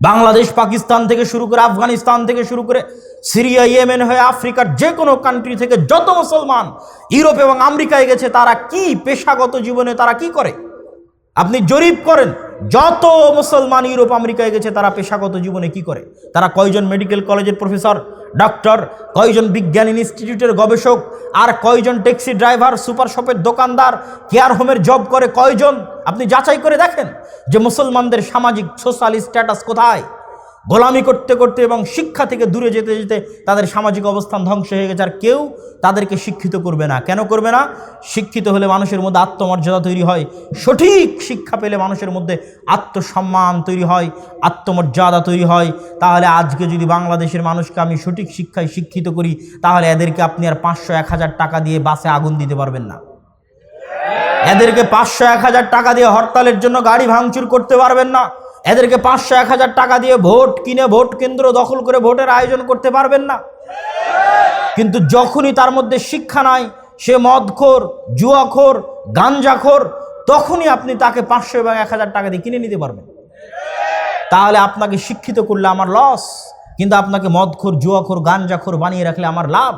বাংলাদেশ, পাকিস্তান থেকে শুরু করে আফগানিস্তান থেকে শুরু করে সিরিয়া, ইয়েমেন হয়ে আফ্রিকার যে কোনো কান্ট্রি থেকে যত মুসলমান ইউরোপ এবং আমেরিকায় গেছে, তারা কি পেশাগত জীবনে তারা কি করে? আপনি জরিপ করেন, যত মুসলমান ইউরোপ, আমেরিকায় গেছে, তারা পেশাগত জীবনে কি করে? তারা কয়জন মেডিকেল কলেজের প্রফেসর ডক্টর কয়জন বিজ্ঞান ইনস্টিটিউটের গবেষক আর কয়জন ট্যাক্সি ড্রাইভার, সুপার শপের দোকানদার, কেয়ার হোমের জব করে কয়জন? আপনি যাচাই করে দেখেন যে মুসলমানদের সামাজিক, সোশ্যাল স্ট্যাটাস কোথায়? গোলামি করতে করতে এবং শিক্ষা থেকে দূরে যেতে যেতে তাদের সামাজিক অবস্থান ধ্বংস হয়ে গেছে। আর কেউ তাদেরকে শিক্ষিত করবে না। কেন করবে না? শিক্ষিত হলে মানুষের মধ্যে আত্মমর্যাদা তৈরি হয়। সঠিক শিক্ষা পেলে মানুষের মধ্যে আত্মসম্মান তৈরি হয়, আত্মমর্যাদা তৈরি হয়। তাহলে আজকে যদি বাংলাদেশের মানুষকে আমি সঠিক শিক্ষায় শিক্ষিত করি, তাহলে এদেরকে আপনি আর পাঁচশো এক হাজার টাকা দিয়ে বাসে আগুন দিতে পারবেন না। এদেরকে পাঁচশো এক হাজার টাকা দিয়ে হরতালের জন্য গাড়ি ভাঙচুর করতে পারবেন না। এদেরকে পাঁচশো, এক হাজার টাকা দিয়ে ভোট কিনে ভোট কেন্দ্র দখল করে ভোটের আয়োজন করতে পারবেন না। কিন্তু যখনই তার মধ্যে শিক্ষা নাই, সে মদখোর, জুয়াখোর, গাঞ্জাখোর, তখনই আপনি তাকে পাঁচশো এবং এক হাজার টাকা দিয়ে কিনে নিতে পারবেন। তাহলে আপনাকে শিক্ষিত করলে আমার লস কিন্তু আপনাকে মদখোর, জুয়াখোর, গাঞ্জাখোর বানিয়ে রাখলে আমার লাভ।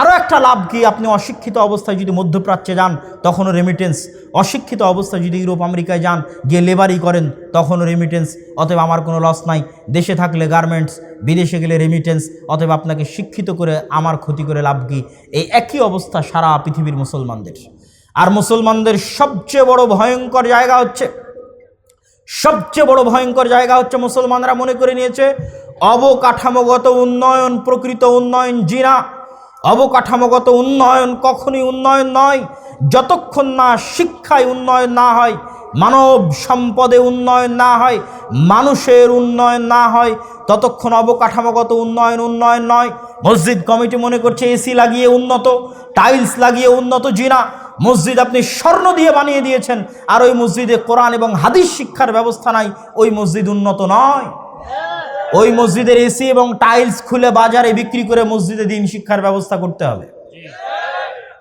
আরও একটা লাভ কি? আপনি অশিক্ষিত অবস্থায় যদি মধ্যপ্রাচ্যে যান, তখনও রেমিটেন্স অশিক্ষিত অবস্থায় যদি ইউরোপ, আমেরিকায় যান, গিয়ে লেবারই করেন, তখনও রেমিটেন্স অতএব আমার কোনো লস নাই। দেশে থাকলে গার্মেন্টস বিদেশে গেলে রেমিটেন্স অতএব আপনাকে শিক্ষিত করে, আমার ক্ষতি করে লাভ কি? এই একই অবস্থা সারা পৃথিবীর মুসলমানদের। আর মুসলমানদের সবচেয়ে বড় ভয়ঙ্কর জায়গা হচ্ছে, সবচেয়ে বড় ভয়ঙ্কর জায়গা হচ্ছে মুসলমানরা মনে করে নিয়েছে, অবকাঠামোগত উন্নয়ন, প্রকৃত উন্নয়ন, জিনা। অবকাঠামোগত উন্নয়ন কখনই উন্নয়ন নয়। যতক্ষণ না শিক্ষায় উন্নয়ন না হয়, মানব সম্পদে উন্নয়ন না হয়, মানুষের উন্নয়ন না হয়, ততক্ষণ অবকাঠামোগত উন্নয়ন উন্নয়ন নয়। মসজিদ কমিটি মনে করছে এসি লাগিয়ে উন্নত, টাইলস লাগিয়ে উন্নত জিনা। মসজিদ আপনি স্বর্ণ দিয়ে বানিয়ে দিয়েছেন, আর ওই মসজিদে কোরআন এবং হাদিস শিক্ষার ব্যবস্থা নাই, ওই মসজিদ উন্নত নয়। ওই মসজিদের এসি এবং টাইলস খুলে বাজারে বিক্রি করে মসজিদে দিন শিক্ষার ব্যবস্থা করতে হবে।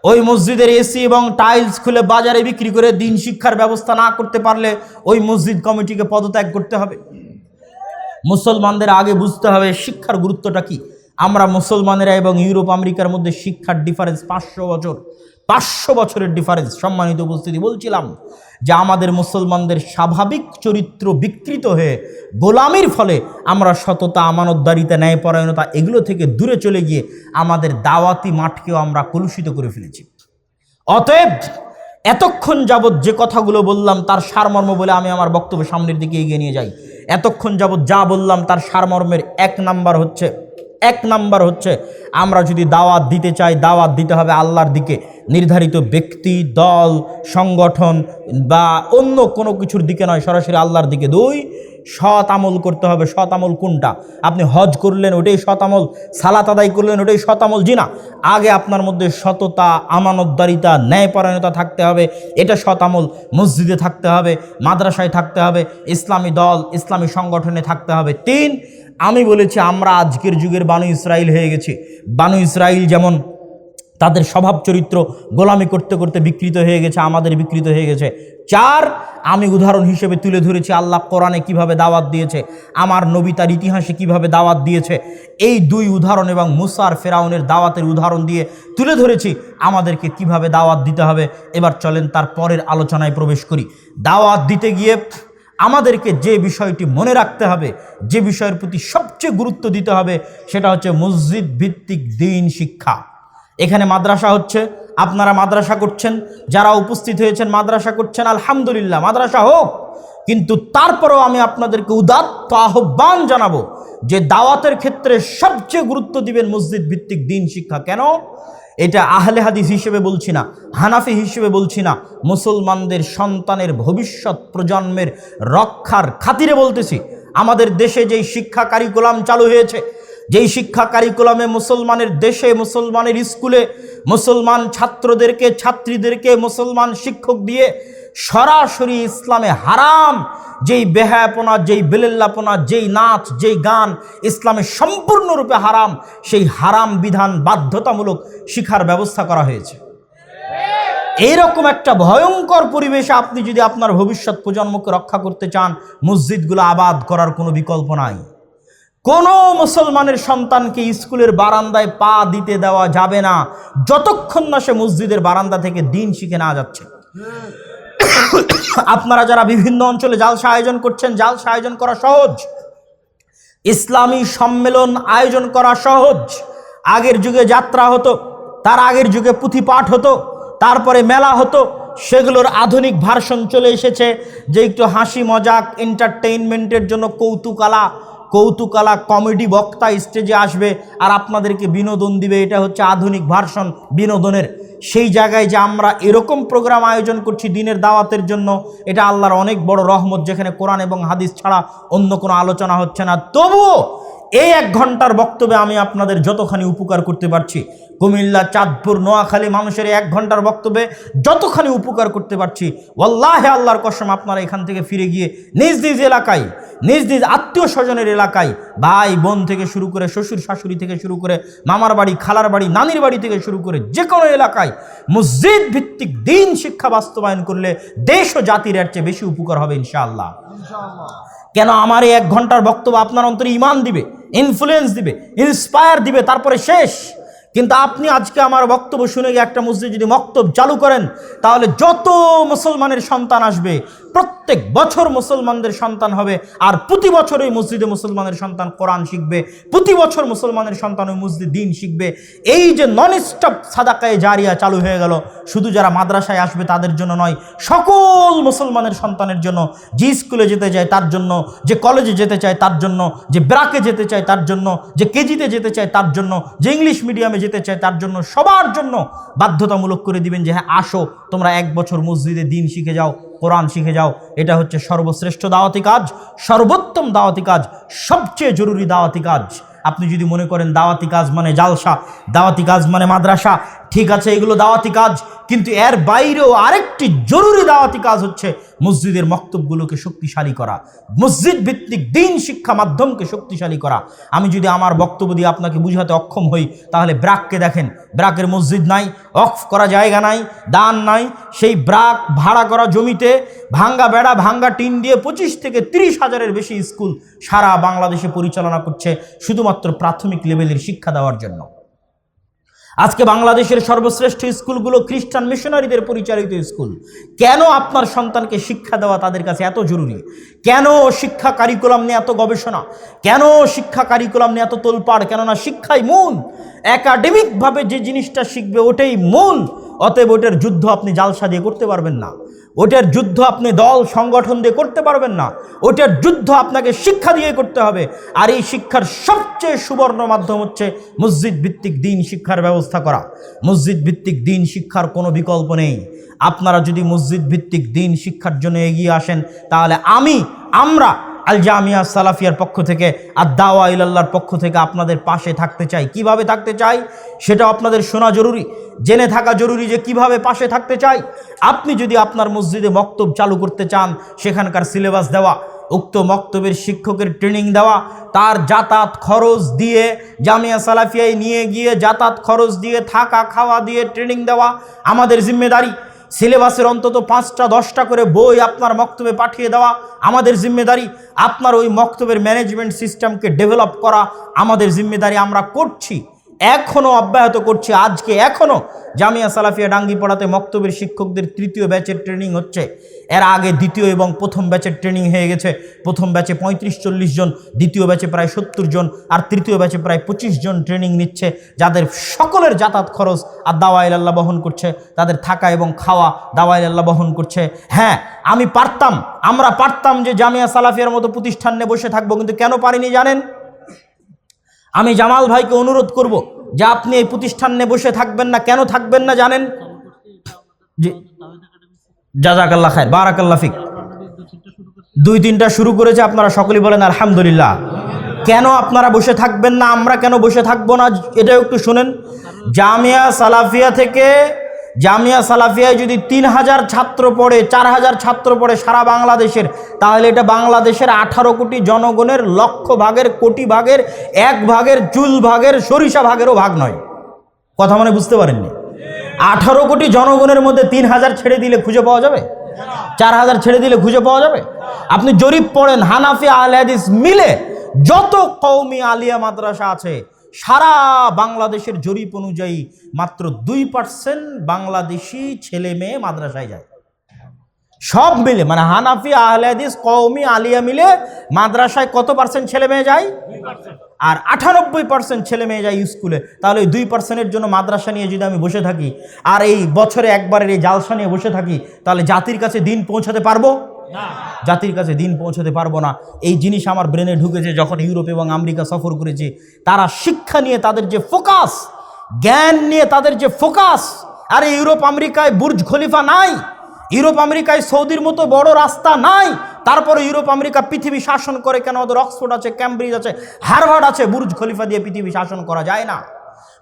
ওই মসজিদের এসি এবং টাইলস খুলে বাজারে বিক্রি করে দিন শিক্ষার ব্যবস্থা না করতে পারলে ওই মসজিদ কমিটিকে পদত্যাগ করতে হবে। মুসলমানদের আগে বুঝতে হবে শিক্ষার গুরুত্বটা কি। আমরা মুসলমানেরা এবং ইউরোপ, আমেরিকার মধ্যে শিক্ষার ডিফারেন্স পাঁচশো বছর। পাঁচশো বছরের ডিফারেন্স সম্মানিত উপস্থিতি বলছিলাম যে আমাদের মুসলমানদের স্বাভাবিক চরিত্র বিকৃত হয়ে গোলামির ফলে আমরা সততা, আমানতদারিতা, ন্যায়পরায়ণতা এগুলো থেকে দূরে চলে গিয়ে আমাদের দাওয়াতি মাঠকেও আমরা কলুষিত করে ফেলেছি। অতএব এতক্ষণ যাবৎ যে কথাগুলো বললাম তার সারমর্ম বলে আমি আমার বক্তব্য সামনের দিকে এগিয়ে নিয়ে যাই। এতক্ষণ যাবৎ যা বললাম তার সারমর্মের এক নাম্বার হচ্ছে এক নাম্বার হচ্ছে, আমরা যদি দাওয়াত দিতে চাই, দাওয়াত দিতে হবে আল্লাহর দিকে। নির্ধারিত ব্যক্তি, দল, সংগঠন বা অন্য কোনো কিছুর দিকে নয়, সরাসরি আল্লাহর দিকে। দুই, সৎ আমল করতে হবে। সৎ আমল কোনটা? আপনি হজ করলেন, ওটাই সৎ আমল। সালাত আদায় করলেন, ওটাই সৎ আমল। জি না। আগে আপনার মধ্যে সততা, আমানতদারিতা, ন্যায়পরায়ণতা থাকতে হবে। এটা সৎ আমল। মসজিদে থাকতে হবে, মাদ্রাসায় থাকতে হবে, ইসলামী দল, ইসলামী সংগঠনে থাকতে হবে। তিন আমি বলেছি, আমরা আজকের যুগের বানু ইসরায়েল হয়ে গেছি। বানু ইসরায়েল যেমন তাদের স্বভাব চরিত্র গোলামি করতে করতে বিকৃত হয়ে গেছে, আমাদের বিকৃত হয়ে গেছে। চার, আমি উদাহরণ হিসেবে তুলে ধরেছি, আল্লাহ কোরআনে কীভাবে দাওয়াত দিয়েছে, আমার নবী তার ইতিহাসে কীভাবে দাওয়াত দিয়েছে। এই দুই উদাহরণ এবং মুসার ফেরাউনের দাওয়াতের উদাহরণ দিয়ে তুলে ধরেছি, আমাদেরকে কীভাবে দাওয়াত দিতে হবে। এবার চলেন তার পরের আলোচনায় প্রবেশ করি। দাওয়াত দিতে গিয়ে আমাদেরকে যে বিষয়টি মনে রাখতে হবে, যে বিষয়ের প্রতি সবচেয়ে গুরুত্ব দিতে হবে, সেটা হচ্ছে মসজিদ ভিত্তিক দিন শিক্ষা। এখানে মাদ্রাসা হচ্ছে, আপনারা মাদ্রাসা করছেন, যারা উপস্থিত হয়েছেন মাদ্রাসা করছেন, আলহামদুলিল্লাহ, মাদ্রাসা হোক। কিন্তু তারপরেও আমি আপনাদেরকে উদাত্ত আহ্বান জানাব যে দাওয়াতের ক্ষেত্রে সবচেয়ে গুরুত্ব দিবেন মসজিদ ভিত্তিক দিন শিক্ষা। কেন? এটা আহলে হাদিস হিসেবে বলছি না, হানাফি হিসেবে বলছি না, মুসলমানদের সন্তানের ভবিষ্যৎ প্রজন্মের রক্ষার খাতিরে বলতেছি। আমাদের দেশে যেই শিক্ষা কারিকুলাম চালু হয়েছে, যেই শিক্ষা কারিকুলামে মুসলমানের দেশে, মুসলমানের স্কুলে, মুসলমান ছাত্রদেরকে, ছাত্রীদেরকে, মুসলমান শিক্ষক দিয়ে সরাসরি ইসলামে হারাম, যেই বেহায়াপনা, যেই বেলেল্লাপনা, যেই নাচ, যেই গান ইসলামে সম্পূর্ণরূপে হারাম, সেই হারাম বিধান বাধ্যতামূলক শিখার ব্যবস্থা করা হয়েছে। এইরকম একটা ভয়ঙ্কর পরিবেশে আপনি যদি আপনার ভবিষ্যৎ প্রজন্মকে রক্ষা করতে চান, মসজিদগুলো আবাদ করার কোনো বিকল্প নাই। কোনো মুসলমানের সন্তানকে স্কুলের বারান্দায় পা দিতে দেওয়া যাবে না, যতক্ষণ না সে মসজিদের বারান্দা থেকে দিন শিখে না যাচ্ছে। আপনারা যারা বিভিন্ন অঞ্চলে জালসা আয়োজন করছেন, জালসা আয়োজন করা সহজ। ইসলামী সম্মেলন আয়োজন করা সহজ। আগের যুগে যাত্রা হতো, তার আগের যুগে পুঁথিপাঠ হতো, তারপরে মেলা হতো। সেগুলোর আধুনিক ভার্সন চলে এসেছে, যে একটু হাসি মজাক এন্টারটেইনমেন্টের জন্য কৌতুকালা কৌতুকালা কমেডি বক্তা স্টেজে আসবে, আর আপনাদেরকে বিনোদন দিবে। এটা হচ্ছে আধুনিক ভার্সন, বিনোদনের সেই জায়গায় যে আমরা এরকম প্রোগ্রাম আয়োজন করছি দিনের দাওয়াতের জন্য, এটা আল্লাহর অনেক বড় রহমত যেখানে কোরআন এবং হাদিস ছাড়া অন্য কোনো আলোচনা হচ্ছে না। তবুও এই এক ঘণ্টার বক্তব্যে আমি আপনাদের যতখানি উপকার করতে পারছি, কুমিল্লা, চাঁদপুর, নোয়াখালী মানুষের এক ঘণ্টার বক্তব্যে যতখানি উপকার করতে পারছি, ওয়াল্লাহে আল্লাহর কসম আপনারা এখান থেকে ফিরে গিয়ে নিজ নিজ এলাকায়, নিজ নিজ আত্মীয় স্বজনের এলাকায়, ভাই, বোন থেকে শুরু করে শ্বশুর শাশুড়ি থেকে শুরু করে মামার বাড়ি, খালার বাড়ি, নানির বাড়ি থেকে শুরু করে যে কোনো এলাকায় মসজিদ ভিত্তিক দিন শিক্ষা বাস্তবায়ন করলে দেশ ও জাতির এর চেয়ে বেশি উপকার হবে ইনশাআল্লাহ। কেন আমার এই এক ঘণ্টার বক্তব্য আপনার অন্তরে ইমান দিবে ইনফ্লুয়েন্স দিবে ইন্সপায়ার দিবে, তারপরে শেষ। কিন্তু আপনি আজকে আমার বক্তব্য শুনে গিয়ে একটা মসজিদ যদি বক্তব্য চালু করেন, তাহলে যত মুসলমানের সন্তান আসবে প্রত্যেক বছর মুসলমানদের সন্তান হবে আর প্রতি বছর ওই মসজিদে মুসলমানের সন্তান কোরআন শিখবে, প্রতি বছর মুসলমানের সন্তান ওই মসজিদ দিন শিখবে। এই যে নন স্টপ সাদাকায়ে জারিয়া চালু হয়ে গেল, শুধু যারা মাদ্রাসায় আসবে তাদের জন্য নয়, সকল মুসলমানের সন্তানের জন্য, যে স্কুলে যেতে চায় তার জন্য, যে কলেজে যেতে চায় তার জন্য, যে ব্রাকে যেতে চায় তার জন্য, যে কেজিতে যেতে চায় তার জন্য, যে ইংলিশ মিডিয়ামে যেতে চায় তার জন্য, সবার জন্য বাধ্যতামূলক করে দিবেন যে হ্যাঁ আসো, তোমরা এক বছর মসজিদে দিন শিখে যাও। কোরআন শিখে যাও। এটা হচ্ছে সর্বশ্রেষ্ঠ দাওয়াতি কাজ, সর্বোত্তম দাওয়াতি কাজ, সবচেয়ে জরুরি দাওয়াতি কাজ। আপনি যদি মনে করেন দাওয়াতি কাজ মানে জালসা, দাওয়াতি কাজ মানে মাদ্রাসা ঠিক আছে, এগুলো দাওয়াতি কাজ, কিন্তু এর বাইরেও আরেকটি জরুরি দাওয়াতি কাজ হচ্ছে মসজিদের মক্তবগুলোকে শক্তিশালী করা, মসজিদ ভিত্তিক দিন শিক্ষা মাধ্যমকে শক্তিশালী করা। আমি যদি আমার বক্তব্য দিয়ে আপনাকে বুঝাতে অক্ষম হই, তাহলে ব্রাককে দেখেন, ব্রাকের মসজিদ নাই অফ করা জায়গা নাই, দান নাই, সেই ব্রাক ভাড়া করা জমিতে ভাঙ্গা বেড়া, ভাঙ্গা টিন দিয়ে পঁচিশ থেকে তিরিশ হাজারের বেশি স্কুল সারা বাংলাদেশে পরিচালনা করছে, শুধুমাত্র প্রাথমিক লেভেলের শিক্ষা দেওয়ার জন্য। আজকে বাংলাদেশের সর্বশ্রেষ্ঠ স্কুলগুলো খ্রিস্টান মিশনারিদের পরিচালিত স্কুল। কেন আপনার সন্তানকে শিক্ষা দেওয়া তাদের কাছে এত জরুরি? কেন শিক্ষা কারিকুলাম নিয়ে এত গবেষণা? কেন শিক্ষা কারিকুলাম নিয়ে এত তোলপাড়? কেননা শিক্ষাই মূল। একাডেমিকভাবে যে জিনিসটা শিখবে ওটাই মূল। অতএব ওটার যুদ্ধ আপনি জালসা দিয়ে করতে পারবেন না। ওটার যুদ্ধ আপনি দল সংগঠন দিয়ে করতে পারবেন না। ওটার যুদ্ধ আপনাকে শিক্ষা দিয়ে করতে হবে। আর এই শিক্ষার সবচেয়ে সুবর্ণ মাধ্যম হচ্ছে মসজিদ ভিত্তিক দিন শিক্ষার ব্যবস্থা করা। মসজিদ ভিত্তিক দিন শিক্ষার কোনো বিকল্প নেই। আপনারা যদি মসজিদ ভিত্তিক দিন শিক্ষার জন্য এগিয়ে আসেন, তাহলে আমি, আমরা আল জামিয়া সালাফিয়ার পক্ষ থেকে আর দাওয়া ইলাল্লাহর পক্ষ থেকে আপনাদের পাশে থাকতে চাই। কীভাবে থাকতে চাই? সেটা আপনাদের শোনা জরুরি। জেনে থাকা জরুরি যে কীভাবে পাশে থাকতে চাই। আপনি যদি আপনার মসজিদে মক্তব চালু করতে চান, সেখানকার সিলেবাস দেওয়া, উক্ত মক্তবের শিক্ষকের ট্রেনিং দেওয়া, তার যাতায়াত খরচ দিয়ে, জামিয়া সালাফিয়ায় নিয়ে গিয়ে যাতায়াত খরচ দিয়ে, থাকা খাওয়া দিয়ে ট্রেনিং দেওয়া, আমাদের জিম্মেদারি। সিলেবাসের অন্তত পাঁচটা, দশটা করে বই আপনার মক্তবে পাঠিয়ে দেওয়া আমাদের জিম্মেদারি। আপনার ওই মক্তবের ম্যানেজমেন্ট সিস্টেমকে ডেভেলপ করা আমাদের জিম্মেদারি আমরা করছি। এখনও অব্যাহত করছি আজকে এখনও জামিয়া সালাফিয়া ডাঙ্গি পড়াতে মক্তবের শিক্ষকদের তৃতীয় ব্যাচের ট্রেনিং হচ্ছে। এর আগে দ্বিতীয় এবং প্রথম ব্যাচের ট্রেনিং হয়ে গেছে। প্রথম ব্যাচে পঁয়ত্রিশ চল্লিশ জন, দ্বিতীয় ব্যাচে প্রায় সত্তর জন আর তৃতীয় ব্যাচে প্রায় পঁচিশ জন ট্রেনিং নিচ্ছে। যাদের সকলের যাতায়াত খরচ আর দাওয়াইল আল্লাহ বহন করছে, তাদের থাকা এবং খাওয়া দাওয়াইল আল্লাহ বহন করছে। হ্যাঁ আমি পারতাম, আমরা পারতাম যে জামিয়া সালাফিয়ার মতো প্রতিষ্ঠান নিয়ে বসে থাকব, কিন্তু কেন পারিনি জানেন? আমি জামাল ভাইকে অনুরোধ করব যে আপনি এই প্রতিষ্ঠানে বসে থাকবেন না, কেন থাকবেন না জানেন? জাজাকাল্লা খায় বারাকাল্লা ফিক। দুই তিনটা শুরু করেছে, আপনারা সকলেই বলেন আলহামদুলিল্লাহ। কেন আপনারা বসে থাকবেন না, আমরা কেন বসে থাকব না? এটা একটু শোনেন। জামিয়া সালাফিয়া থেকে জামিয়া সালাফিয়ায় যদি তিন হাজার ছাত্র পড়ে, চার হাজার ছাত্র পড়ে সারা বাংলাদেশের, তাহলে এটা বাংলাদেশের আঠারো কোটি জনগণের লক্ষ ভাগের, কোটি ভাগের, এক ভাগের চুল ভাগের, সরিষা ভাগেরও ভাগ নয়। কথা মানে বুঝতে পারেননি? আঠারো কোটি জনগণের মধ্যে তিন হাজার ছেড়ে দিলে খুঁজে পাওয়া যাবে? চার হাজার ছেড়ে দিলে খুঁজে পাওয়া যাবে? আপনি জরিপ পড়েন, হানাফি আল হাদিস মিলে যত কৌমি আলিয়া মাদ্রাসা আছে সারা বাংলাদেশের জরিপ অনুযায়ী মাত্র দুই পার্সেন্ট বাংলাদেশি ছেলে মেয়ে মাদ্রাসায় যায়। সব মিলে মানে হানাফি আহলে হাদিস কওমি আলিয়া মিলে মাদ্রাসায় কত পার্সেন্ট ছেলে মেয়ে যায়? আর আটানব্বই পার্সেন্ট ছেলে মেয়ে যায় স্কুলে। তাহলে ওই দুই পার্সেন্টের জন্য মাদ্রাসা নিয়ে যদি আমি বসে থাকি আর এই বছরে একবারের এই জালসা নিয়ে বসে থাকি তাহলে জাতির কাছে দিন পৌঁছাতে পারব? জাতির কাছে দিন পৌঁছাতে পারব না। এই জিনিস আমার ব্রেনে ঢুকেছে যখন ইউরোপ এবং আমেরিকা সফর করেছে। তারা শিক্ষা নিয়ে তাদের যে ফোকাস জ্ঞান নিয়ে তাদের যে ফোকাস আরে ইউরোপ, আমেরিকায় বুর্জ খলিফা নাই, ইউরোপ, আমেরিকায় সৌদির মতো বড় রাস্তা নাই, তারপরে ইউরোপ, আমেরিকা পৃথিবী শাসন করে কেন? ওদের অক্সফোর্ড আছে, ক্যামব্রিজ আছে, হারভার্ড আছে, বুর্জ খলিফা দিয়ে পৃথিবী শাসন করা যায় না।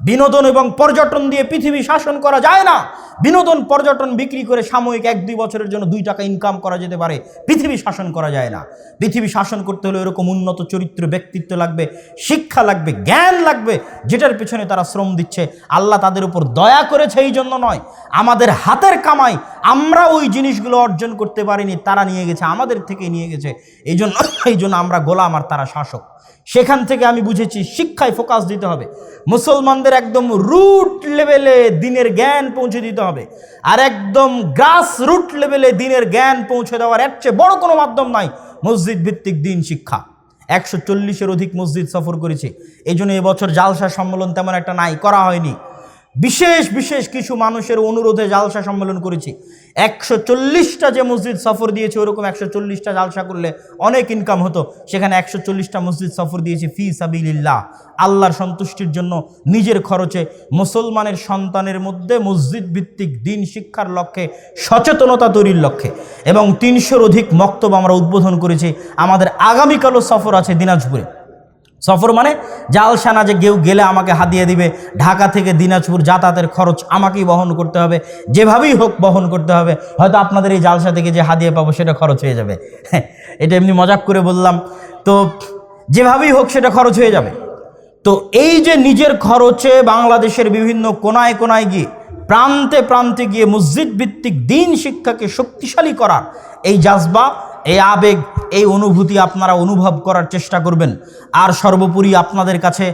বিনোদন এবং পর্যটন দিয়ে পৃথিবী শাসন করা যায় না। বিনোদন, পর্যটন বিক্রি করে সাময়িক এক দুই বছরের জন্য দুই টাকা ইনকাম করা যেতে পারে। পৃথিবী শাসন করা যায় না। পৃথিবী শাসন করতে হলে এরকম উন্নত চরিত্র ব্যক্তিত্ব লাগবে, শিক্ষা লাগবে, জ্ঞান লাগবে, যেটার পেছনে তারা শ্রম দিচ্ছে। আল্লাহ তাদের উপর দয়া করেছে এই জন্য নয়। আমাদের হাতের কামাই আমরা ওই জিনিসগুলো অর্জন করতে পারিনি, তারা নিয়ে গেছে, আমাদের থেকে নিয়ে গেছে। এই জন্য এই জন্য আমরা গোলাম আর তারা শাসক। সেখান থেকে আমি বুঝেছি, শিক্ষায় ফোকাস দিতে হবে। মুসলমানদের একদম রুট লেভেলে দিনের জ্ঞান পৌঁছে দিতে হবে। আর একদম গ্রাস রুট লেভেলে দিনের জ্ঞান পৌঁছে দেওয়ার এর চেয়ে বড় কোনো মাধ্যম নাই মসজিদ ভিত্তিক দিন শিক্ষা। একশো চল্লিশের অধিক মসজিদ সফর করেছে। এই জন্য এবছর জালসা সম্মেলন তেমন একটা নাই, করা হয়নি। বিশেষ বিশেষ কিছু মানুষের অনুরোধে জালসা সম্মেলন করেছি। একশো চল্লিশটা যে মসজিদ সফর দিয়েছে, ওরকম একশো চল্লিশটা জালসা করলে অনেক ইনকাম হতো। সেখানে একশো চল্লিশটা মসজিদ সফর দিয়েছে, ফি সাবিল্লাহ আল্লাহর সন্তুষ্টির জন্য নিজের খরচে মুসলমানের সন্তানের মধ্যে মসজিদ ভিত্তিক দিন শিক্ষার লক্ষ্যে সচেতনতা তৈরির লক্ষ্যে। এবং তিনশোর অধিক মক্তব আমরা উদ্বোধন করেছি। আমাদের আগামীকালও সফর আছে দিনাজপুরে। সফর মানে জালসানা যে কেউ গেলে আমাকে হাতিয়ে দিবে, ঢাকা থেকে দিনাজপুর যাতায়াতের খরচ আমাকেই বহন করতে হবে, যেভাবেই হোক বহন করতে হবে, হয়তো আপনাদের এই জালসা থেকে যে হাতিয়ে পাবো সেটা খরচ হয়ে যাবে। এটা এমনি মজাক করে বললাম। তো যেভাবেই হোক সেটা খরচ হয়ে যাবে। তো এই যে নিজের খরচে বাংলাদেশের বিভিন্ন কোনায় কোনায় গিয়ে, প্রান্তে প্রান্তে গিয়ে মসজিদ ভিত্তিক দিন শিক্ষাকে শক্তিশালী করার এই জাজবা এই আবেগ, এই অনুভূতি আপনারা অনুভব করার চেষ্টা করবেন। আর সর্বোপরি আপনাদের কাছে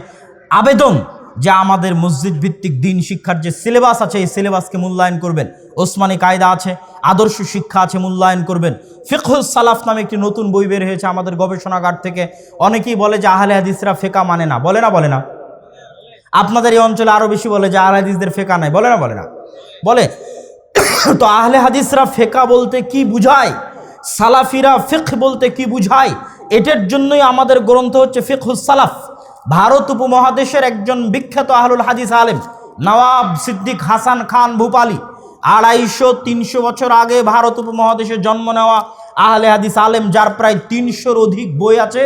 আবেদন যে আমাদের মসজিদ ভিত্তিক দিন শিক্ষার যে সিলেবাস আছে, এই সিলেবাসকে মূল্যায়ন করবেন। ওসমানী কায়দা আছে, আদর্শ শিক্ষা আছে, মূল্যায়ন করবেন। ফিকহুল সালাফ নামে একটি নতুন বই বের হয়েছে আমাদের গবেষণাগার থেকে। অনেকেই বলে যে আহলে হাদিসরা ফেকা মানে না। বলে না বলে না। আপনাদের এই অঞ্চলে আরও বেশি বলে যে আহলে হাদিসদের ফেকা নাই। বলে না বলে না। বলে, তো আহলে হাদিসরা ফেকা বলতে কি বুঝায়? সালাফিরা ফিক বলতে কি বুঝায়? এটার জন্যই আমাদের গ্রন্থ হচ্ছে ফিকহুস সালাফ। ভারত উপমহাদেশের একজন বিখ্যাত আহলুল হাদিস আলেম, নওয়াব সিদ্দিক হাসান খান ভূপালি। আড়াইশো, তিনশো বছর আগে ভারত উপমহাদেশে জন্ম নেওয়া আহলে হাদিস আলেম, যার প্রায় তিনশোর অধিক বই আছে।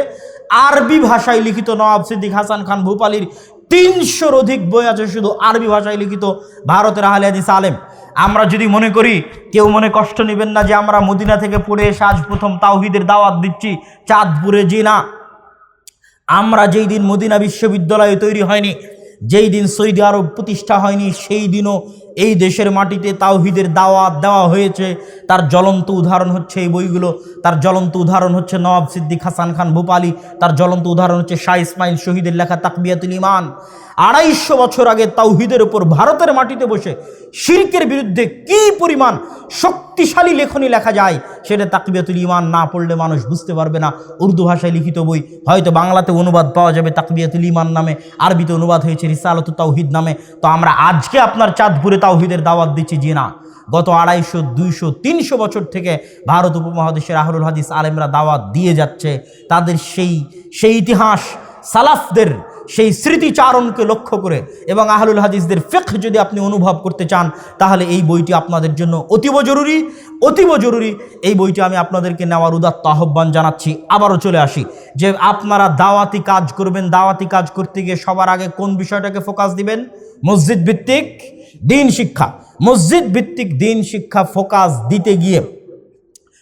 আরবি ভাষায় লিখিত নওয়াব সিদ্দিক হাসান খান ভূপালির তিনশোর অধিক বই আছে শুধু আরবি ভাষায় লিখিত ভারতের আহলে হাদিস আলেম। আমরা যদি মনে করি, কেউ মনে কষ্ট নেবেন না যে আমরা মদিনা থেকে পড়ে এসে আজ প্রথম তাওহিদের দাওয়াত দিচ্ছি, চাঁদপুরে যে না আমরা যেই দিন মদিনা বিশ্ববিদ্যালয়ে তৈরি হয়নি যেই দিন সৌদি আরব প্রতিষ্ঠা হয়নি, সেই দিনও এই দেশের মাটিতে তাওহিদের দাওয়াত দেওয়া হয়েছে। তার জ্বলন্ত উদাহরণ হচ্ছে এই বইগুলো। তার জ্বলন্ত উদাহরণ হচ্ছে নওয়াব সিদ্দিক, হাসান খান, ভোপালি। তার জ্বলন্ত উদাহরণ হচ্ছে শাহ ইসমাইল শহীদের লেখা তাকবিয়াতুল ইমান। আড়াইশো বছর আগে তাওহিদের উপর ভারতের মাটিতে বসে শির্কের বিরুদ্ধে কি পরিমাণ শক্তিশালী লেখনী লেখা যায়, সেটা তাকবিয়াতুল ইমান না পড়লে মানুষ বুঝতে পারবে না। উর্দু ভাষায় লিখিত বই, হয়তো বাংলাতে অনুবাদ পাওয়া যাবে তাকবিয়াতুল ইমান নামে, আরবিতে অনুবাদ হয়েছে রিসালত তাওহিদ নামে। তো আমরা আজকে আপনার চাঁদপুরে তাওহিদের দাওয়াত দিচ্ছি যে না। গত আড়াইশো, দুইশো, তিনশো বছর থেকে ভারত উপমহাদেশের আহরুল হাদিস আলেমরা দাওয়াত দিয়ে যাচ্ছে। তাদের সেই সেই ইতিহাস সালাফদের সেই স্মৃতিচারণকে লক্ষ্য করে এবং আহলুল হাদিসদের ফেক যদি আপনি অনুভব করতে চান, তাহলে এই বইটি আপনাদের জন্য অতীব জরুরি। অতীব জরুরি এই বইটি আমি আপনাদেরকে নেওয়ার উদাত্ত আহ্বান জানাচ্ছি। আবারও চলে আসি। যে আপনারা দাওয়াতি কাজ করবেন, দাওয়াতি কাজ করতে গিয়ে সবার আগে কোন বিষয়টাকে ফোকাস দিবেন? মসজিদ ভিত্তিক দিন শিক্ষা। মসজিদ ভিত্তিক দিন শিক্ষা ফোকাস দিতে গিয়ে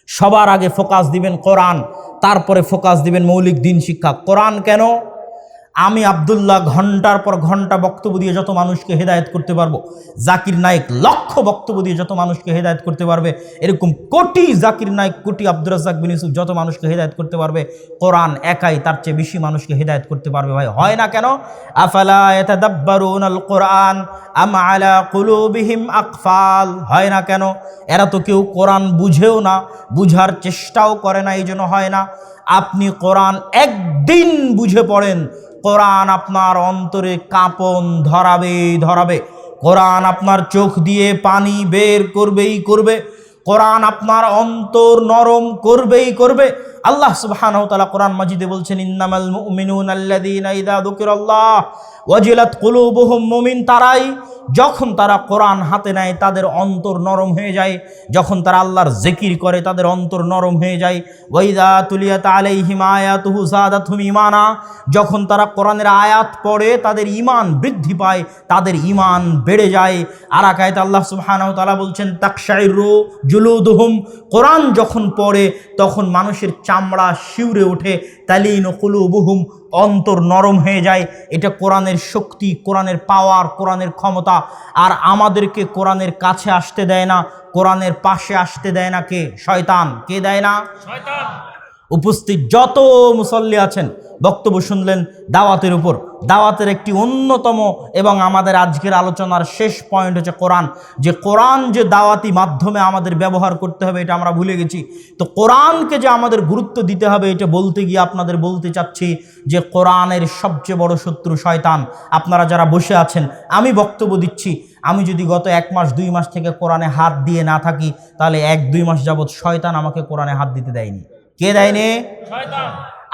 সবার আগে ফোকাস দিবেন কোরআন, তারপরে ফোকাস দিবেন মৌলিক দিন শিক্ষা। কোরআন কেন? আমি আবদুল্লাহ ঘণ্টার পর ঘণ্টা বক্তব্য দিয়ে যত মানুষকে হেদায়েত করতে পারব, জাকির নায়েক লক্ষ বক্তব্য দিয়ে যত মানুষকে হেদায়েত করতে পারবে, এরকম কোটি জাকির নায়েক, কোটি আব্দুর রাজ্জাক বিন ইউসুফ যত মানুষকে হেদায়ত করতে পারবে, কোরআন একাই তার চেয়ে বেশি মানুষকে হেদায়েত করতে পারবে ভাই। হয় না কেন? আফালা আম আলা কুলুবিহিম আকফাল? হয় না কেন? এরা তো কেউ কোরআন বুঝেও না, বুঝার চেষ্টাও করে না এই জন্য হয় না। আপনি কোরআন একদিন বুঝে পড়েন কোরআন আপনার অন্তরে কাঁপন, ধরাবে ধরাবে। কোরআন আপনার চোখ দিয়ে পানি বের করবেই করবে। কোরআন আপনার অন্তর নরম করবেই করবে। আল্লাহ তাআলা কোরআন মাজিদে বলছেন, ইন্নামাল মুমিনুনা আল্লাযীনা ইযা যুকিরাল্লাহ। ওয়াজিলাত কুলুবুহুম মুমিন, তারাই যখন তারা কোরআন হাতে নেয়, তাদের অন্তর নরম হয়ে যায়। যখন তারা আল্লাহর জিকির করে, তাদের অন্তর নরম হয়ে যায়। ওয়াইদা তুলিয়াত আলাইহিম আয়াতুহু যাদাতহুম ঈমানা, যখন তারা কোরআনের আয়াত পড়ে, তাদের ঈমান বৃদ্ধি পায়, তাদের ঈমান বেড়ে যায়। আর আকায়ত আল্লাহ সুবহানাহু তাআলা বলছেন, তাকশাইরু জুলুদুহুম। কোরআন যখন পড়ে, তখন মানুষের চামড়া শিউরে ওঠে তালিন কুলুবুহুম, অন্তর নরম হয়ে যায়। এটা কোরআনের শক্তি, কোরআনের পাওয়ার কোরআনের ক্ষমতা। আর আমাদেরকে কোরআনের কাছে আসতে দেয় না। কোরআনের পাশে আসতে দেয় না কে? শয়তান। কে দেয় না? উপস্থিত যত মুসল্লি আছেন, বক্তব্য শুনলেন দাওয়াতের উপর। দাওয়াতের একটি অন্যতম এবং আমাদের আজকের আলোচনার শেষ পয়েন্ট হচ্ছে কোরআন। যে কোরআন যে দাওয়াতি মাধ্যমে আমাদের ব্যবহার করতে হবে, এটা আমরা ভুলে গেছি। তো কোরআনকে যে আমাদের গুরুত্ব দিতে হবে, এটা বলতে গিয়ে আপনাদের বলতে চাচ্ছি যে কোরআনের সবচেয়ে বড় শত্রু শয়তান। আপনারা যারা বসে আছেন, আমি বক্তব্য দিচ্ছি, আমি যদি গত এক মাস, দুই মাস থেকে কোরআনে হাত দিয়ে না থাকি, তাহলে এক, দুই মাস যাবৎ শয়তান আমাকে কোরআনে হাত দিতে দেয়নি। কে দেয়নি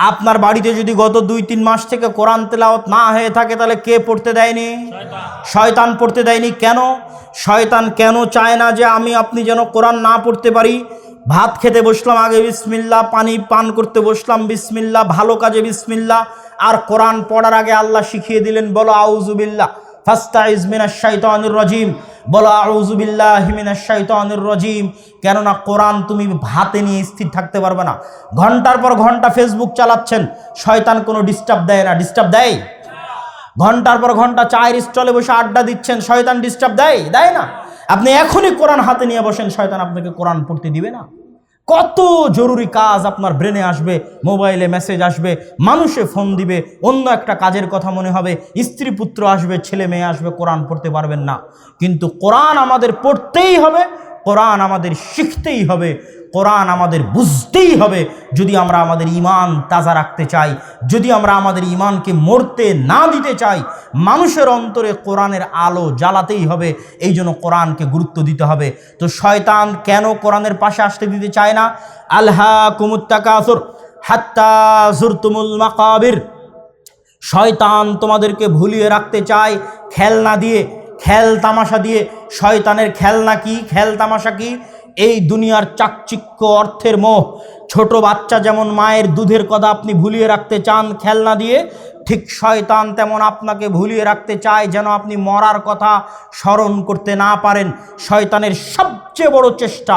আপনার বাড়িতে যদি গত দুই, তিন মাস থেকে কোরআন তেলাওয়াত না হয়ে থাকে, তাহলে কে পড়তে দেয়নি শয়তান পড়তে দেয়নি কেন? শয়তান কেন চায় না যে আমি, আপনি যেন কোরআন না পড়তে পারি? ভাত খেতে বসলাম আগে বিসমিল্লা পানি পান করতে বসলাম বিসমিল্লা ভালো কাজে বিসমিল্লা আর কোরআন পড়ার আগে আল্লাহ শিখিয়ে দিলেন, বলো আউজুবিল্লা ফাস্তাইজ মিনাশ শাইতানির রাজিম। বলো আউজুবিল্লাহি মিনাশ শাইতানির রাজিম। কেননা কোরআন তুমি হাতে নিয়ে স্থির থাকতে পারবে না। ঘণ্টার পর ঘণ্টা ফেসবুক চালাচ্ছেন, শয়তান কোনো ডিস্টার্ব দেয় না। ডিস্টার্ব দেয়? ঘণ্টার পর ঘণ্টা চায়ের স্টলে বসে আড্ডা দিচ্ছেন, শয়তান ডিস্টার্ব দেয়? দেয় না। আপনি এখনই কোরআন হাতে নিয়ে বসেন, শয়তান আপনাকে কোরআন পড়তে দিবে না। কত জরুরি কাজ আপনার ব্রেনে আসবে, মোবাইলে মেসেজ আসবে, মানুষে ফোন দিবে, অন্য একটা কাজের কথা মনে হবে, স্ত্রী পুত্র আসবে, ছেলে মেয়ে আসবে, কোরআন পড়তে পারবেন না। কিন্তু কোরআন আমাদের পড়তেই হবে কোরআন আমাদের শিখতেই হবে, কোরআন আমাদের বুঝতেই হবে। যদি আমরা আমাদের ইমান তাজা রাখতে চাই, যদি আমরা আমাদের ইমানকে মরতে না দিতে চাই, মানুষের অন্তরে কোরআনের আলো জ্বালাতেই হবে, এই জন্য কোরআনকে গুরুত্ব দিতে হবে। তো শয়তান কেন কোরআনের পাশে আসতে দিতে চায় না? আল্হা কুমুত্তাকাসুর হাত্তা জুরতুমুল মাকাবির। শয়তান তোমাদেরকে ভুলিয়ে রাখতে চায়, খেলনা দিয়ে। খেল তামাশা দিয়ে শয়তানের খেলনা কি? খেল তামাশা কি? এই দুনিয়ার চাকচিক্য অর্থের মোহ। ছোট বাচ্চা যেমন মায়ের দুধের কথা আপনি ভুলিয়ে রাখতে চান খেলনা দিয়ে, ঠিক শয়তান তেমন আপনাকে ভুলিয়ে রাখতে চায় যেন আপনি মরার কথা স্মরণ করতে না পারেন। শয়তানের সবচেয়ে বড় চেষ্টা,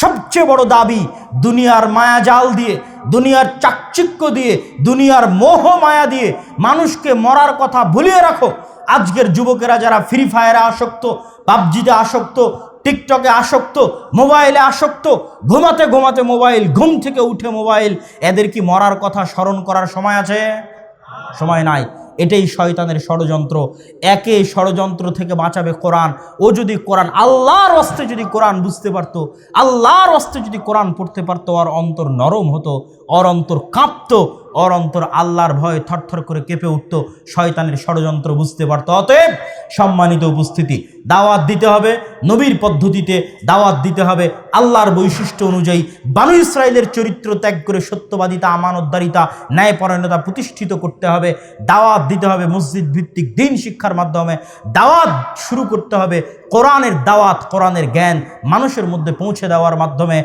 সবচেয়ে বড় দাবি দুনিয়ার মায়াজাল দিয়ে, দুনিয়ার চাকচিক্য দিয়ে, দুনিয়ার মোহ মায়া দিয়ে মানুষকে মরার কথা ভুলিয়ে রাখো। আজকের যুবকেরা যারা ফ্রি ফায়ারে আসক্ত, পাবজিতে আসক্ত টিকটকে আসক্ত মোবাইলে আসক্ত, ঘুমাতে ঘুমাতে মোবাইল ঘুম থেকে উঠে মোবাইল এদের কি মরার কথা স্মরণ করার সময় আছে? সময় নাই। এটাই শয়তানের ষড়যন্ত্র। একে ষড়যন্ত্র থেকে বাঁচাবে কোরআন। ও যদি কোরআন, আল্লাহর অস্তে যদি কোরআন বুঝতে পারতো, আল্লাহর অস্তে যদি কোরআন পড়তে পারতো আর অন্তর নরম হতো অর অন্তর কাঁপতো অর অন্তর আল্লাহর ভয়ে থরথর করে কেঁপে উঠতো, শয়তানের ষড়যন্ত্র বুঝতে পারতো। অতএব সম্মানিত উপস্থিতি, দাওয়াত দিতে হবে নবীর পদ্ধতিতে, দাওয়াত দিতে হবে আল্লাহর বৈশিষ্ট্য অনুযায়ী। বানু ইসরায়েলের চরিত্র ত্যাগ করে সত্যবাদিতা, আমানতদারিতা, ন্যায়পরায়ণতা প্রতিষ্ঠিত করতে হবে। দাওয়াত দিতে হবে মসজিদ ভিত্তিক দিন শিক্ষার মাধ্যমে। দাওয়াত শুরু করতে হবে। কোরআনের দাওয়াত, কোরআনের জ্ঞান মানুষের মধ্যে পৌঁছে দেওয়ার মাধ্যমে।